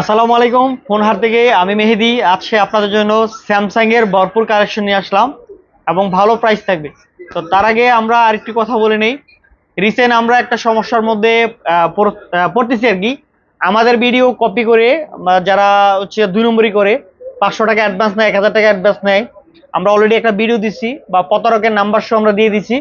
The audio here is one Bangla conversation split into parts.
আসসালামু আলাইকুম। ফোন হার থেকে আমি মেহেদি। আজকে আপনাদের জন্য স্যামসাং এর ভরপুর কালেকশন নিয়ে আসলাম এবং ভালো প্রাইস থাকবে। তো তার আগে আমরা আরেকটি কথা বলে নেই। রিসেন্ট আমরা একটা সমস্যার মধ্যে পড়তেছি আর কি। আমাদের ভিডিও কপি করে যারা হচ্ছে দুই নম্বরই করে, পাঁচশো টাকা অ্যাডভান্স নেয়, এক হাজার টাকা অ্যাডভান্স নেয়। আমরা অলরেডি একটা ভিডিও দিচ্ছি বা প্রতারকের নাম্বার সহ আমরা দিয়ে দিচ্ছি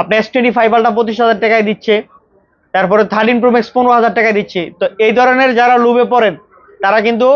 আপনি এস টোয়েন্টি ফাইভ আলটা পঁচিশ হাজার টাকায় দিচ্ছে। তারপরে থার্টিন প্রো ম্যাক্স পনেরো হাজার টাকা দিচ্ছি। তো এই ধরনের যারা লুবে পড়েন, তারা কিন্তু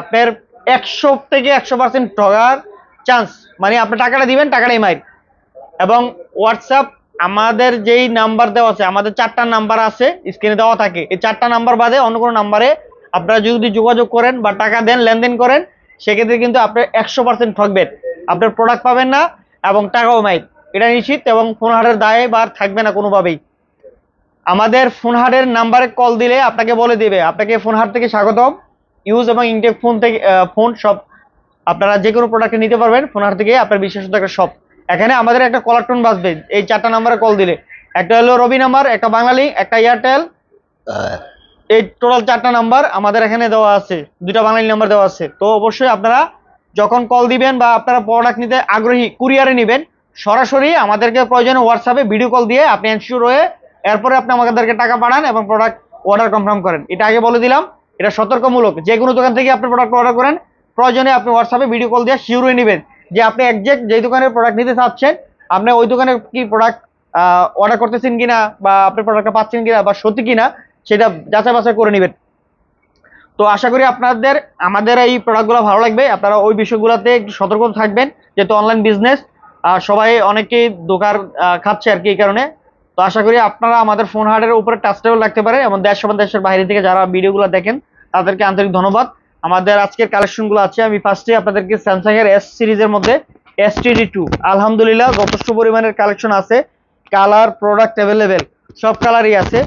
আপনার একশো থেকে একশো পার্সেন্ট ঠগার চান্স মানে আপনি টাকাটা দিবেন, টাকাটাই মাইর। এবং হোয়াটসঅ্যাপ আমাদের যেই নাম্বার দেওয়া আছে, আমাদের চারটা নাম্বার আছে স্ক্রিনে দেওয়া থাকে। এই চারটা নাম্বার বাদে অন্য কোনো নাম্বারে আপনারা যদি যোগাযোগ করেন বা টাকা দেন, লেনদেন করেন, সেক্ষেত্রে কিন্তু আপনি একশো পার্সেন্ট ঠকবেন আপনার প্রোডাক্ট পাবেন না এবং টাকাও মাইর। এটা নিশ্চিত এবং ফোন হাটের দায়ে বার থাকবে না কোনোভাবেই। আমাদের ফোন হাটের নাম্বারে কল দিলে আপনাকে বলে দিবে। আপনাকে ফোন হাট থেকে স্বাগতম। ইউজ এবং ইনটেক ফোন থেকে ফোন সব আপনারা যে কোনো প্রোডাক্ট নিতে পারবেন। ফোন হাট থেকে আপনার বিশেষত শপ এখানে আমাদের একটা কলার টোন বাজবে। এই চারটা নাম্বারে কল দিলে। একটা হলো রবি নাম্বার, একটা বাঙালি, একটা এয়ারটেল এই টোটাল চারটা নাম্বার আমাদের এখানে দেওয়া আছে। দুইটা বাঙালি নাম্বার দেওয়া আছে। তো অবশ্যই আপনারা যখন কল দিবেন বা আপনারা প্রোডাক্ট নিতে আগ্রহী কুরিয়ারে নেবেন, সরাসরি আমাদেরকে প্রয়োজনে হোয়াটসঅ্যাপে ভিডিও কল দিয়ে আপনি এনশিওর হয়ে এরপরে আপনি আমাদেরকে টাকা পাঠান এবং প্রোডাক্ট অর্ডার কনফার্ম করেন। এটা আগে বলে দিলাম, এটা সতর্কমূলক। যে কোনো দোকান থেকে আপনি প্রোডাক্ট অর্ডার করেন, প্রয়োজনে আপনি হোয়াটসঅ্যাপে ভিডিও কল দিয়ে শিওর হয়ে নেবেন যে আপনি একজ্যাক্ট যেই দোকানের প্রোডাক্ট নিতে চাচ্ছেন, আপনি ওই দোকানে কি প্রোডাক্ট অর্ডার করতেছেন কিনা বা আপনি প্রোডাক্টটা পাচ্ছেন কিনা বা সত্যি কিনা, সেটা যাচাই বাছাই করে নেবেন। তো আশা করি আপনাদের, আমাদের এই প্রোডাক্টগুলো ভালো লাগবে। আপনারা ওই বিষয়গুলোতে একটু সতর্ক থাকবেন, যেহেতু অনলাইন বিজনেস সবাই অনেকেই দোকান খাচ্ছে আর কি এই কারণে। তো আশা করি আপনারা আমাদের ফোন হার্টের উপরে টাচটেবল রাখতে পারে এবং দেশ এবং দেশের বাইরে থেকে যারা ভিডিওগুলো দেখেন, তাদেরকে আন্তরিক ধন্যবাদ। আমাদের আজকের কালেকশনগুলো আছে, আমি ফার্স্টে আপনাদেরকে স্যামসাং এর এস সিরিজের মধ্যে এস টিডি টু আলহামদুলিল্লাহ যথেষ্ট পরিমাণের কালেকশন আছে কালার প্রোডাক্ট অ্যাভেলেবেল সব কালারই আছে।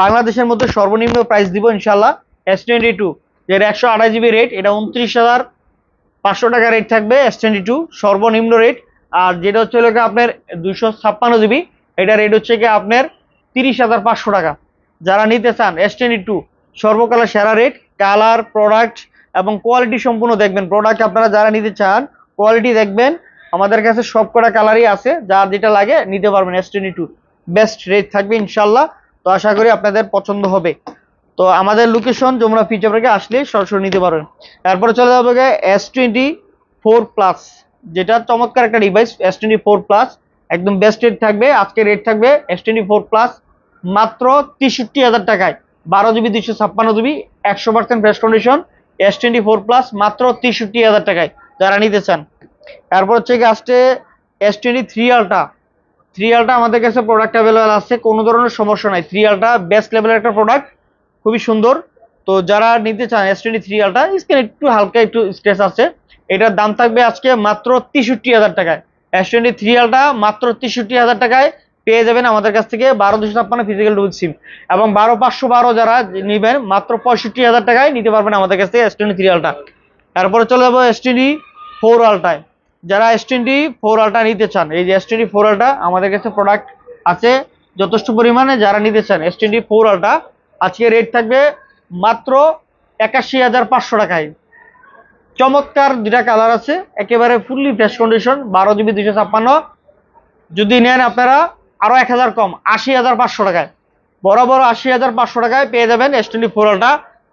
বাংলাদেশের মধ্যে সর্বনিম্ন প্রাইস দিব ইনশাল্লাহ এস টোয়েন্টি টু যেটা একশো আড়াই জিবি রেট এটা উনত্রিশ হাজার পাঁচশো টাকা রেট থাকবে এস টোয়েন্টি টু সর্বনিম্ন রেট আর যেটা হচ্ছে আপনার দুশো ছাপ্পান্ন জিবি এটা রেট হচ্ছে কি আপনার তিরিশ হাজার পাঁচশো টাকা। যারা নিতে চান এস টোয়েন্টি টু সর্বকালের সেরা রেট কালার প্রোডাক্ট এবং কোয়ালিটি সম্পূর্ণ দেখবেন। প্রোডাক্ট আপনারা যারা নিতে চান কোয়ালিটি দেখবেন। আমাদের কাছে সব কটা কালারই আছে, যার যেটা লাগে নিতে পারবেন S twenty two best rate থাকবে ইনশাল্লাহ। তো আশা করি আপনাদের পছন্দ হবে। তো আমাদের লোকেশন যমুনা ফিচার থেকে আসলে সরাসরি নিতে পারবেন। তারপরে চলে যাবে এস টোয়েন্টি ফোর প্লাস যেটা চমৎকার একটা device S twenty four plus একদম বেস্ট রেট থাকবে, আজকে রেট থাকবে এস টোয়েন্টি ফোর প্লাস মাত্র তেষট্টি হাজার টাকায়। বারো জিবি দুইশো ছাপ্পান্ন জিবি একশো percent fresh condition S twenty four plus মাত্র তেষট্টি হাজার টাকায় যারা নিতে চান। তারপর হচ্ছে কি আসছে S twenty three ultra three ultra আমাদের কাছে প্রোডাক্ট অ্যাভেলেবেল আছে, কোনো ধরনের সমস্যা নাই। থ্রি আলটা বেস্ট লেভেলের একটা প্রোডাক্ট খুবই সুন্দর। তো যারা নিতে চান S twenty three ultra screen একটু হালকা একটু স্ক্রেচ আছে। এটার দাম থাকবে আজকে মাত্র তেষট্টি হাজার টাকায়। এস টোয়েন্টি থ্রি আলটা মাত্র তেষট্টি হাজার টাকায় পেয়ে যাবেন আমাদের কাছ থেকে বারো দুশো ছাপ্পান্ন ফিজিক্যাল ডুল সিম এবং বারো পাঁচশো বারো যারা নেবেন মাত্র পঁয়ষট্টি হাজার টাকায় নিতে পারবেন আমাদের কাছ থেকে এস টোয়েন্টি থ্রি আলটা তারপরে চলে যাব এস টোয়েন্টি ফোর আলটায় যারা এস টোয়েন্টি ফোর আলটা নিতে চান, এই যে এস টোয়েন্টি ফোর আলটা আমাদের কাছে প্রোডাক্ট আছে যথেষ্ট পরিমাণে যারা নিতে চান এস টোয়েন্টি ফোর আলটা আজকে রেট থাকবে মাত্র একাশি হাজার পাঁচশো টাকায়। চমৎকার দুটা কালার আছে, একেবারে ফুললি ফ্রেশ কন্ডিশন বারো জিবি দুশো ছাপ্পান্ন। যদি নেন আপনারা আরও এক হাজার কম, আশি হাজার পাঁচশো টাকায়। বড় আশি হাজার পাঁচশো টাকায় পেয়ে যাবেন S twenty four ultra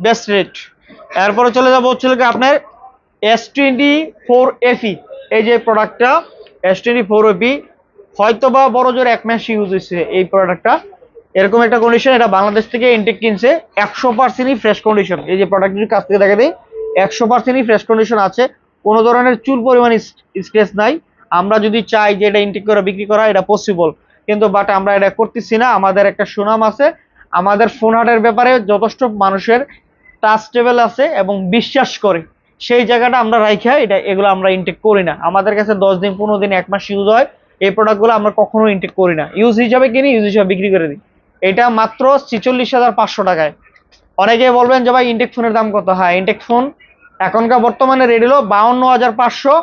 best rate এরপরে চলে যাব হচ্ছে কি আপনার এস টোয়েন্টি ফোর এফি এই যে প্রোডাক্টটা এস টোয়েন্টি ফোর এফি হয়তো বা বড় জোর এক মাস ইউজ হয়েছে এই প্রোডাক্টটা এরকম একটা কন্ডিশন এটা বাংলাদেশ থেকে ইনটেক কিনছে, একশো পার্সেন্টই ফ্রেশ কন্ডিশন এই যে প্রোডাক্টটির কাছ থেকে দেখা দিই একশো পার্সেন্টই ফ্রেশ কন্ডিশন আছে। কোনো ধরনের চুল পরিমাণ স্ক্রেচ নাই। আমরা যদি চাই যে এটা ইনটেক করে বিক্রি করা, এটা পসিবল কিন্তু বাট আমরা এটা করতেছি না। আমাদের একটা সুনাম আছে। আমাদের ফোন হাটের ব্যাপারে যথেষ্ট মানুষের ট্রাস্টেবল আছে এবং বিশ্বাস করে। সেই জায়গাটা আমরা রাইখা, এটা, এগুলো আমরা ইনটেক করি না। আমাদের কাছে দশ দিন, পনেরো দিন, এক মাস ইউজ হয়। এই প্রোডাক্টগুলো আমরা কখনো ইনটেক করি না। ইউজ হিসাবে কিনি ইউজ হিসাবে বিক্রি করে দিই। এটা মাত্র ছিচল্লিশ হাজার পাঁচশো টাকায়। অনেকে বলবেন যে ভাই ইনটেক ফোনের দাম কত? হ্যাঁ ইনটেক ফোন এখনকার বর্তমানে রেট হলো বাউন্ন হাজার পাঁচশো।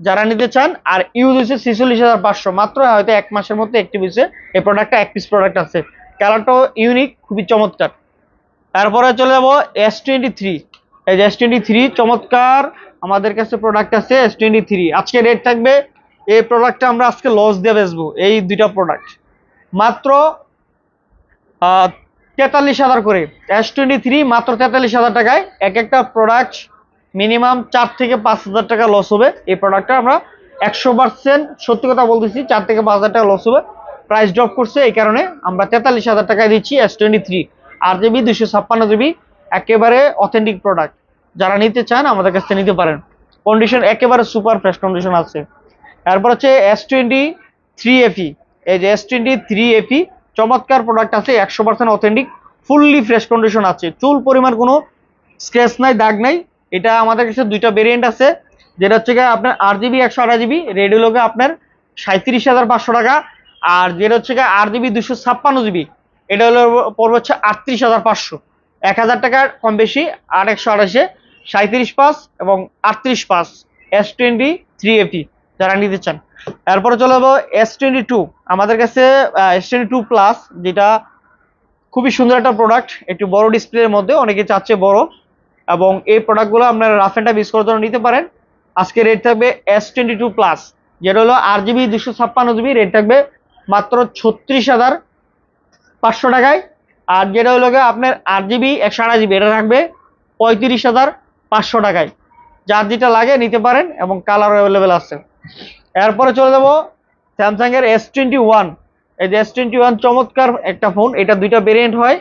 যারা নিতে চান, আর ইউজ হচ্ছে ছিচল্লিশ হাজার পাঁচশো। মাত্র হয়তো এক মাসের মধ্যে একটি পিসে এই প্রোডাক্টটা এক পিস প্রোডাক্ট আছে। কালারটাও ইউনিক খুবই চমৎকার। তারপরে চলে যাব এস টোয়েন্টি থ্রি এই যে এস টোয়েন্টি থ্রি চমৎকার। আমাদের কাছে প্রোডাক্ট আছে এস টোয়েন্টি থ্রি আজকে রেট থাকবে, এই প্রোডাক্টটা আমরা আজকে লস দিয়ে বেচবো, এই দুইটা প্রোডাক্ট মাত্র তেতাল্লিশ হাজার করে। এস টোয়েন্টি থ্রি মাত্র তেতাল্লিশ হাজার টাকায় এক একটা প্রোডাক্ট মিনিমাম চার থেকে পাঁচ হাজার টাকা লস হবে। এই প্রোডাক্টটা আমরা একশো পার্সেন্ট সত্যি কথা বলতেছি, চার থেকে পাঁচ হাজার টাকা লস হবে। প্রাইস ড্রপ করছে এই কারণে আমরা তেতাল্লিশ হাজার টাকায় দিচ্ছি এস টোয়েন্টি থ্রি আর জিবি দুশো ছাপ্পান্ন জিবি একেবারে অথেন্টিক প্রোডাক্ট যারা নিতে চান, আমাদের কাছ থেকে নিতে পারেন। কন্ডিশন একেবারে সুপার ফ্রেশ কন্ডিশন আছে। এরপর হচ্ছে এস টোয়েন্টি থ্রি এফি এই যে এস টোয়েন্টি থ্রি এফি চমৎকার প্রোডাক্ট আছে, একশো percent authentic fully fresh condition আছে। চুল পরিমাণ কোনো স্ক্র্যাচ নাই, দাগ নাই। এটা আমাদের কাছে দুইটা ভেরিয়েন্ট আছে, যেটা হচ্ছে গিয়ে আপনার আট জিবি একশো আঠাশ জিবি রেডি লোকে আপনার সাঁত্রিশ হাজার পাঁচশো টাকা, আর যেটা হচ্ছে গিয়ে আট জিবি দুশো ছাপ্পান্ন জিবি এটা হলো পড়বে হচ্ছে আটত্রিশ হাজার পাঁচশো। এক হাজার টাকার কম বেশি, আর একশো আঠাশে সাঁত্রিশ পাস এবং আটত্রিশ pass S twenty three AP যারা নিতে চান। এরপরে চলে যাব এস টোয়েন্টি টু আমাদের কাছে এস টোয়েন্টি টু প্লাস যেটা খুবই সুন্দর একটা প্রোডাক্ট একটু বড় ডিসপ্লের মধ্যে, অনেকে চাচ্ছে বড়। এবং এই প্রোডাক্টগুলো আপনারা রাফ অ্যান্ড টাফ ইউজ করার জন্য নিতে পারেন। আজকে রেট থাকবে এস টোয়েন্টি টু প্লাস যেটা হলো আট জিবি দুশো ছাপ্পান্ন জিবি রেট থাকবে মাত্র ছত্রিশ হাজার পাঁচশো টাকায়। আর যেটা হলো আপনার আট জিবি একশো আঠাশ জিবি এটা থাকবে পঁয়ত্রিশ হাজার পাঁচশো টাকায়। যার যেটা লাগে নিতে পারেন এবং কালার অ্যাভেলেবেল আছে। এরপরে চলে যাব স্যামসাং এর এস টোয়েন্টি ওয়ান এই যে এস টোয়েন্টি ওয়ান চমৎকার একটা ফোন এটা দুইটা ভেরিয়েন্ট হয়।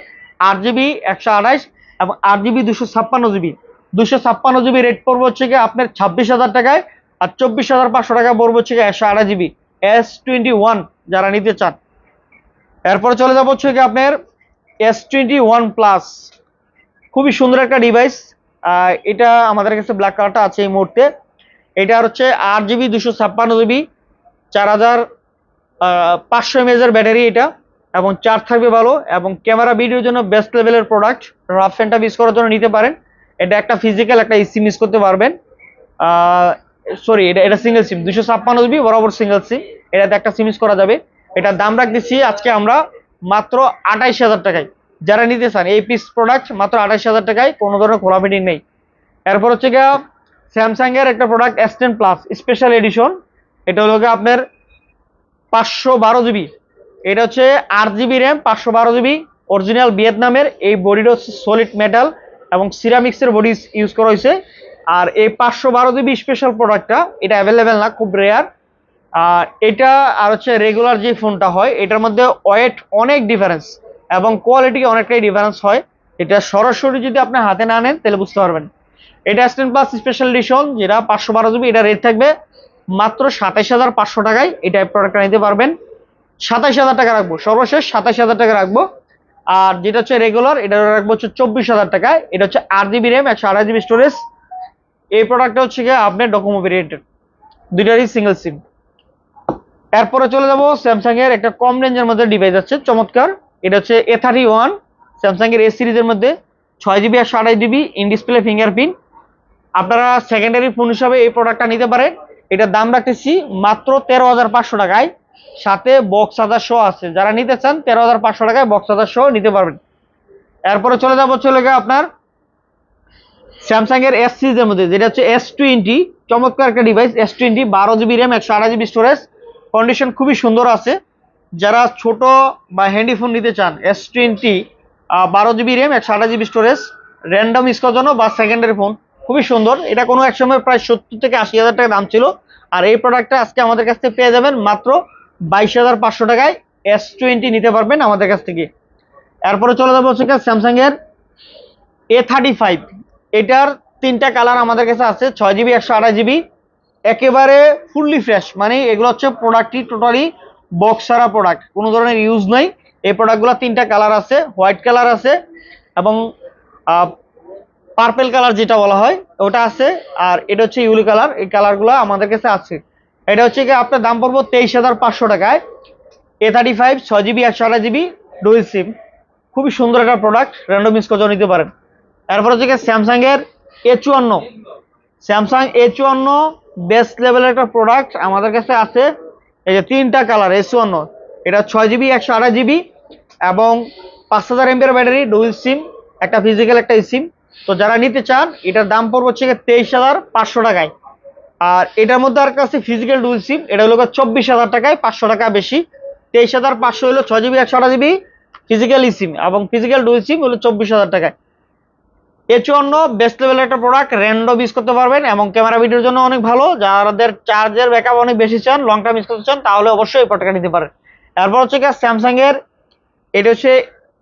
আট জিবি একশো আঠাশ এবং আট জিবি দুশো ছাপ্পান্ন জিবি দুশো ছাপ্পান্ন জিবি রেট পড়বে হচ্ছে গিয়ে আপনার ছাব্বিশ হাজার টাকায় আর চব্বিশ হাজার পাঁচশো টাকা পড়ব হচ্ছে গিয়ে একশো আঠাশ জিবি এস টোয়েন্টি ওয়ান যারা নিতে চান। এরপরে চলে যাব হচ্ছে গিয়ে আপনার এস টোয়েন্টি ওয়ান প্লাস খুবই সুন্দর একটা ডিভাইস এটা আমাদের কাছে ব্ল্যাক কালারটা আছে এই মুহূর্তে। এটা হচ্ছে আট জিবি দুশো ছাপ্পান্ন জিবি চার হাজার পাঁচশো এমএজের ব্যাটারি এটা। এবং চার্জ থাকবে ভালো এবং ক্যামেরা ভিডিওর জন্য বেস্ট লেভেলের প্রোডাক্ট রাফ অ্যান্ড ইউজ করার জন্য নিতে পারেন। এটা একটা ফিজিক্যাল একটা সিম মিস করতে পারবেন। সরি এটা এটা সিঙ্গেল সিম দুশো ছাপ্পান্ন জিবি বরাবর সিঙ্গেল সিম এটাতে একটা সিম ইউজ করা যাবে। এটার দাম রাখতেছি আজকে আমরা মাত্র আঠাইশ হাজার টাকায়। যারা নিতে চান, এই পিস প্রোডাক্ট মাত্র আঠাইশ হাজার টাকায়, কোনো ধরনের খোলা ফিটিং নেই। এরপর হচ্ছে গিয়ে স্যামসাংয়ের একটা product S plus special edition এটা হলো গিয়ে আপনার পাঁচশো বারো জিবি এটা হচ্ছে আট জিবি র্যাম পাঁচশো বারো জিবি অরিজিনাল ভিয়েতনামের এই বডিটা হচ্ছে সলিড মেটাল এবং সিরামিক্সের বডি ইউজ করা হয়েছে। আর এই পাঁচশো বারো জিবি স্পেশাল প্রোডাক্টটা এটা অ্যাভেলেবেল না, খুব রেয়ার আর এটা আর হচ্ছে রেগুলার যে ফোনটা হয়, এটার মধ্যে ওয়েট অনেক ডিফারেন্স এবং কোয়ালিটি অনেকটাই ডিফারেন্স হয়। এটা সরাসরি যদি আপনি হাতে না নেন, তাহলে বুঝতে পারবেন। এটা স্টেন প্লাস স্পেশাল এডিশন যেটা পাঁচশো বারো জিবি এটা রেট থাকবে মাত্র সাতাইশ হাজার পাঁচশো টাকায়। এটা প্রোডাক্টটা নিতে পারবেন। সাতাইশ হাজার টাকা রাখব। সর্বশেষ সাতাইশ হাজার টাকা রাখব। আর যেটা হচ্ছে রেগুলার এটা রাখব হচ্ছে চব্বিশ হাজার টাকায়। এটা হচ্ছে আট জিবি র্যাম একশো আড়াই জিবি স্টোরেজ এই প্রোডাক্টটা হচ্ছে গিয়ে আপনার ডকুমো ভেরিয়েন্টের দুইটারই সিঙ্গেল সিম এরপরে চলে যাব স্যামসাং এর একটা কম রেঞ্জের মধ্যে ডিভাইস আছে, চমৎকার। এটা হচ্ছে এ থার্টি ওয়ান স্যামসাং এর এ সিরিজের মধ্যে ছয় জিবি একশো আড়াই জিবি ইন ডিসপ্লে ফিঙ্গারপ্রিন্ট আপনারা সেকেন্ডারি ফোন হিসাবে এই প্রোডাক্টটা নিতে পারেন। এটার দাম রাখতেছি মাত্র তেরো হাজার পাঁচশো টাকায়। সাথে বক্স হাজার শো আছে। যারা নিতে চান, তেরো হাজার পাঁচশো টাকায় বক্স হাজার শো নিতে পারবেন। এরপরে চলে যাব চলে গিয়ে আপনার স্যামসাং এর এস সিরিজের মধ্যে, যেটা হচ্ছে এস টোয়েন্টি চমৎকার একটা ডিভাইস এস টোয়েন্টি বারো জিবি র্যাম একশো আড়াই জিবি স্টোরেজ কন্ডিশন খুবই সুন্দর আছে। যারা ছোট বা হ্যান্ডি ফোন নিতে চান এস টোয়েন্টি বারো জিবি র্যাম একশো আঠাশ জিবি স্টোরেজ র্যান্ডম ইউজ করার জন্য বা সেকেন্ডারি ফোন খুবই সুন্দর। এটা কোনো এক সময় প্রায় সত্তর থেকে আশি হাজার টাকা দাম ছিল। আর এই প্রোডাক্টটা আজকে আমাদের কাছ থেকে পেয়ে যাবেন মাত্র বাইশ হাজার পাঁচশো টাকায় এস টোয়েন্টি নিতে পারবেন আমাদের কাছ থেকে। এরপরে চলে যাব হচ্ছে স্যামসাং এর এ থার্টি ফাইভ এটার তিনটা কালার আমাদের কাছে আছে, ছয় জিবি একশো আঠাশ জিবি একেবারে ফুললি ফ্রেশ মানে এগুলো হচ্ছে প্রোডাক্টটি টোটালি বক্স ছাড়া প্রোডাক্ট কোনো ধরনের ইউজ নাই। এই প্রোডাক্টগুলো তিনটা কালার আছে হোয়াইট কালার আছে এবং পার্পেল কালার যেটা বলা হয়, ওটা আছে। আর এটা হচ্ছে ইউলি কালার এই কালারগুলো আমাদের কাছে আছে। এটা হচ্ছে কি আপনার দাম পড়ব তেইশ হাজার পাঁচশো টাকায়। এ থার্টি ফাইভ ছয় জিবি একশো আঠাশ জিবি ডুয়েল সিম খুবই সুন্দর একটা প্রোডাক্ট র্যান্ডম ইউজ করে নিতে পারেন। এরপর হচ্ছে কি স্যামসাং এর এ চুয়ান্ন। স্যামসাং এ চুয়ান্ন বেস্ট লেভেলের একটা প্রোডাক্ট আমাদের কাছে আছে। এই যে তিনটা কালার এ চুয়ান্ন। এটা ছয় জিবি, একশো আঠাশ জিবি এবং পাঁচ হাজার এমপির ব্যাটারি ডুয়েল সিম একটা ফিজিক্যাল একটা সিম তো যারা নিতে চান, এটার দাম পড়বে হচ্ছে তেইশ হাজার পাঁচশো টাকায়। আর এটার মধ্যে আর কাছে ফিজিক্যাল ডুয়েল সিম এটা হলো চব্বিশ হাজার টাকায় পাঁচশো টাকা বেশি। তেইশ হাজার পাঁচশো হলো ছয় জিবি একশো আট জিবি ফিজিক্যাল সিম এবং ফিজিক্যাল ডুয়েল সিম হলো চব্বিশ হাজার টাকায়। এর জন্য বেস্ট লেভেলের একটা প্রোডাক্ট র্যান্ডম ইউজ করতে পারবেন এবং ক্যামেরা ভিডিওর জন্য অনেক ভালো। যাদের চার্জের ব্যাকআপ অনেক বেশি চান লং টাইম ইউজ করতে চান, তাহলে অবশ্যই এই প্রোডাক্টটা নিতে পারেন। এরপর হচ্ছে কি স্যামসাং এর, এটা হচ্ছে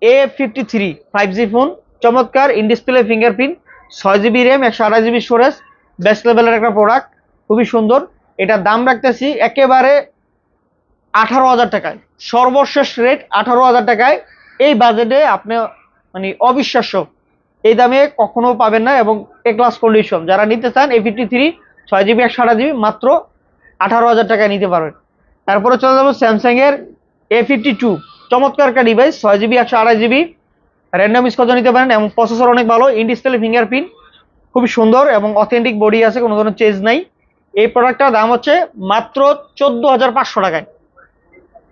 A fifty three five G phone চমৎকার ইন ডিসপ্লে ফিঙ্গারপ্রিন্ট ছয় জিবি র্যাম একশো আঠাশ জিবি স্টোরেজ বেস্ট লেভেলের একটা প্রোডাক্ট খুবই সুন্দর। এটার দাম রাখতেছি একেবারে আঠারো হাজার টাকায়। সর্বশেষ রেট আঠারো হাজার টাকায়। এই বাজেটে আপনি মানে অবিশ্বাস্য। এই দামে কখনো পাবেন না এবং এ ক্লাস কন্ডিশন যারা নিতে চান এ ফিফটি থ্রি ছয় জিবি একশো আঠাশ জিবি মাত্র আঠারো হাজার টাকায় নিতে পারবেন। তারপরে চলে যাব স্যামসাং এর এ ফিফটি টু চমৎকার একটা ডিভাইস ছয় জিবি একশো আঠাশ জিবি র্যান্ডম ইউজ নিতে পারেন এবং প্রসেসর অনেক ভালো ইন ডিসপ্লে ফিঙ্গারপ্রিন্ট খুবই সুন্দর এবং অথেন্টিক বডি আছে, কোনো ধরনের চেঞ্জ নাই। এই প্রোডাক্টটার দাম হচ্ছে মাত্র চোদ্দ হাজার পাঁচশো টাকায়।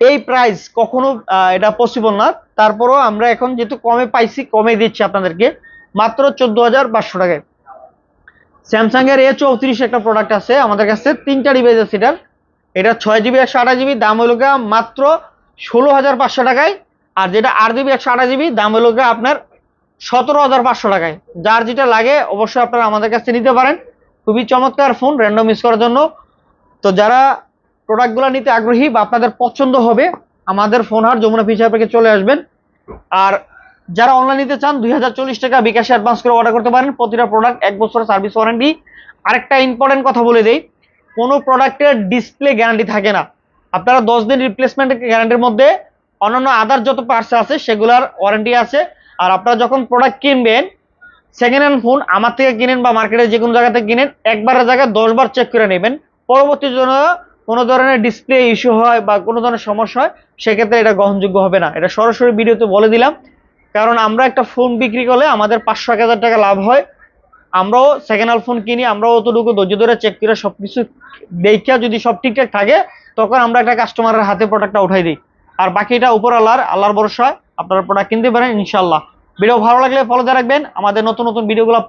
এই প্রাইস কখনো এটা পসিবল না। তারপরও আমরা এখন যেহেতু কমে পাইছি, কমে দিচ্ছি আপনাদেরকে, মাত্র চোদ্দ হাজার পাঁচশো টাকায়। স্যামসাং এর এ চৌত্রিশ একটা প্রোডাক্ট আছে, আমাদের কাছে তিনটা ডিভাইস আছে এটার। এটা ছয় জিবি একশো আঠাশ জিবি দাম হলো গিয়ে মাত্র ষোলো হাজার পাঁচশো টাকায়। আর যেটা আট জিবি একশো আঠাশ জিবি দাম হলো গিয়ে আপনার সতেরো হাজার পাঁচশো টাকায়। যার যেটা লাগে, অবশ্যই আপনারা আমাদের কাছে নিতে পারেন। খুবই চমৎকার ফোন র্যান্ডম ইউজ করার জন্য। তো যারা প্রোডাক্টগুলো নিতে আগ্রহী বা আপনাদের পছন্দ হবে, আমাদের ফোন হার যমুনা ফিচার থেকে চলে আসবেন। আর যারা অনলাইন নিতে চান, দুই হাজার চল্লিশ টাকা বিকাশে অ্যাডভান্স করে অর্ডার করতে পারেন। প্রতিটা প্রোডাক্ট এক বছরের সার্ভিস ওয়ারেন্টি আরেকটা ইম্পর্টেন্ট কথা বলে দেই, কোনো প্রোডাক্টের ডিসপ্লে গ্যারান্টি থাকে না। আপনারা দশ দিন রিপ্লেসমেন্ট গ্যারান্টির মধ্যে অন্যান্য আদার যত পার্টস আছে, সেগুলার ওয়ারেন্টি আছে। আর আপনারা যখন প্রোডাক্ট কিনবেন সেকেন্ড হ্যান্ড ফোন আমার থেকে কিনেন বা মার্কেটে যে কোনো জায়গা থেকে কিনেন, একবারের জায়গায় দশবার চেক করে নেবেন। পরবর্তী জন্য কোনো ধরনের ডিসপ্লে ইস্যু হয় বা কোনো ধরনের সমস্যা হয়, সেক্ষেত্রে এটা গ্রহণযোগ্য হবে না। এটা সরাসরি ভিডিওতে বলে দিলাম। কারণ আমরা একটা ফোন বিক্রি করলে আমাদের পাঁচশো, এক হাজার টাকা লাভ হয়। আমরাও সেকেন্ড হ্যান্ড ফোন কিনি, আমরাও অতটুকু ধৈর্য ধরে চেক করে সব কিছু দেখা যদি সব ঠিকঠাক থাকে, তখন আমরা একটা কাস্টমারের হাতে প্রোডাক্টটা উঠাই দিই। আর বাকিটা উপর আল্লাহর আল্লাহর ভরসায় আপনারা প্রোডাক্ট কিনতে পারেন ইনশাল্লাহ ভিডিও ভালো লাগলে ফলো দিয়ে রাখবেন। আমাদের নতুন নতুন ভিডিওগুলো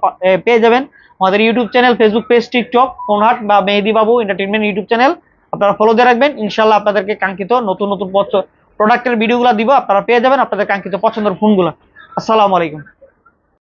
পেয়ে যাবেন। আমাদের YouTube channel Facebook page TikTok Phonehat বা Mehedi Babu entertainment YouTube channel আপনারা ফলো দিয়ে রাখবেন। ইনশাল্লাহ আপনাদেরকে কাঙ্ক্ষিত নতুন নতুন প্রোডাক্টের ভিডিওগুলো দিব। আপনারা পেয়ে যাবেন আপনাদের কাঙ্ক্ষিত পছন্দের ফোনগুলো আসসালামু আলাইকুম।